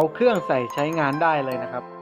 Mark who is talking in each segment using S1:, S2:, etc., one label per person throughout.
S1: เอาเครื่องใส่ใช้งานได้เลยนะครับ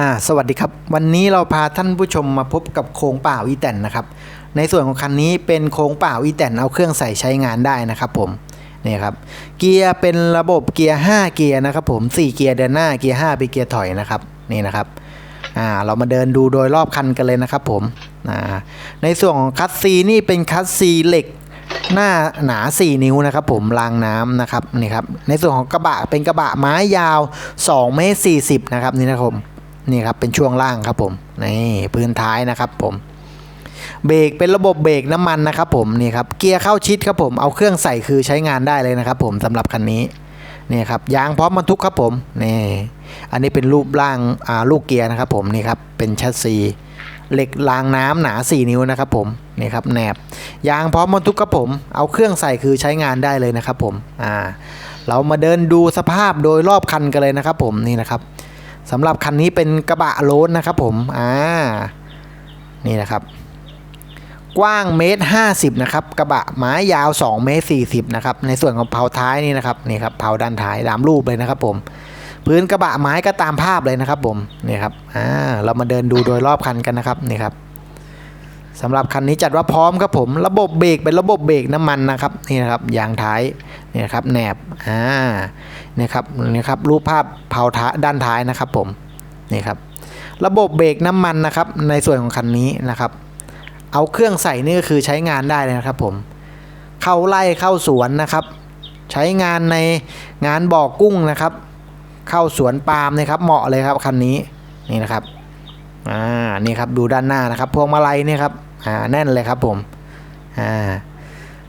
S2: อ่าสวัสดีครับ วันนี้เราพาท่านผู้ชมมาพบกับโค้งเปล่าอีแตนนะครับ ในส่วนของคันนี้เป็นโค้งเปล่าอีแตนเอาเครื่องใส่ใช้งานได้นะครับผมนี่ครับเกียร์เป็นระบบเกียร์ 5 เกียร์นะครับผม4เกียร์เดินหน้าเกียร์5เป็นเกียร์ถอยนะครับนี่นะครับอ่าเรามาเดินดูโดยรอบคันกันเลยนะครับผมอ่าในส่วนของคัสซีนี่เป็นคัสซีเหล็กหน้าหนา 4 นิ้วนะครับผมรางน้ำนะครับนี่ครับในส่วนของกระบะเป็นกระบะไม้ยาว2เมตร40นะครับนี่นะครับผม นี่ครับเป็นช่วงล่างครับผมนี่พื้นท้ายนะครับผมเบรกเป็นระบบเบรกน้ำมันนะครับผมนี่ครับเกียร์เข้าชิดครับผมเอาเครื่องใส่คือใช้งานได้เลยนะครับผมสำหรับคันนี้นี่ครับยางพร้อมบรรทุกครับผมนี่อันนี้เป็นรูปร่างอ่าลูกเกียร์นะครับผมนี่ครับเป็นแชสซีเหล็กรางน้ำหนา 4 นิ้วนะครับผมนี่ครับแหนบยางพร้อมบรรทุกครับผมเอาเครื่องใส่คือใช้งานได้เลยนะครับผมอ่าเรามาเดินดูสภาพโดยรอบคันกันเลยนะครับผมนี่นะครับ สำหรับคันนี้เป็นกระบะโลนนะครับผม อ่า นี่นะครับ กว้างเมตรห้าสิบนะครับ กระบะไม้ยาว2เมตรสี่สิบนะครับ ในส่วนของเผาท้ายนี่นะครับ นี่ครับ เผาด้านท้ายตามรูปเลยนะครับผม พื้นกระบะไม้ก็ตามภาพเลยนะครับผม นี่ครับ อ่า เรามาเดินดูโดยรอบคันกันนะครับ นี่ครับสำหรับคันนี้จัดว่าพร้อมครับผม ระบบเบรกเป็นระบบเบรกน้ำมันนะครับ นี่นะครับ ยางท้าย นี่นะครับแหนบอ่านี่ครับนี่ครับรูปภาพเผาท้าด้านท้ายนะครับผมนี่ครับระบบเบรกน้ำมันนะครับในส่วนของคันนี้นะครับ เอาเครื่องใส่นี่ก็คือใช้งานได้เลยนะครับผมเข้าไล่เข้าสวนนะครับ ใช้งานในงานบ่อกุ้งนะครับ เข้าสวนปาล์มนะครับเหมาะเลยครับคันนี้นี่นะครับอ่านี่ครับดูด้านหน้านะครับพวงมาลัยเนี่ยครับอ่าแน่นเลยครับผมอ่า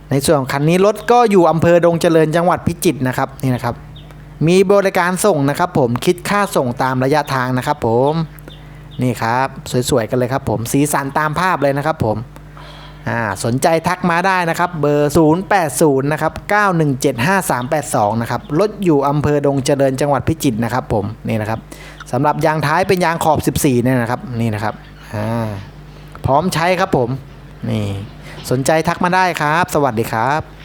S2: ในส่วนของคันนี้รถก็อยู่อำเภอดงเจริญจังหวัดพิจิตรนะครับนี่นะครับ มีบริการส่งนะครับผมคิดค่าส่งตามระยะทางนะครับผมนี่ครับสวยๆกันเลยครับผมสีสันตามภาพเลยนะครับผมอ่าสนใจทักมาได้นะครับเบอร์ 080 นะครับ 9175382 นะครับรถอยู่อำเภอดงเจริญจังหวัดพิจิตรนะครับผมนี่นะครับสำหรับยางท้ายเป็นยางขอบ 14เนี่ยนะครับนี่นะครับอ่าพร้อมใช้ครับผม นี่สนใจทักมาได้ครับ สวัสดีครับ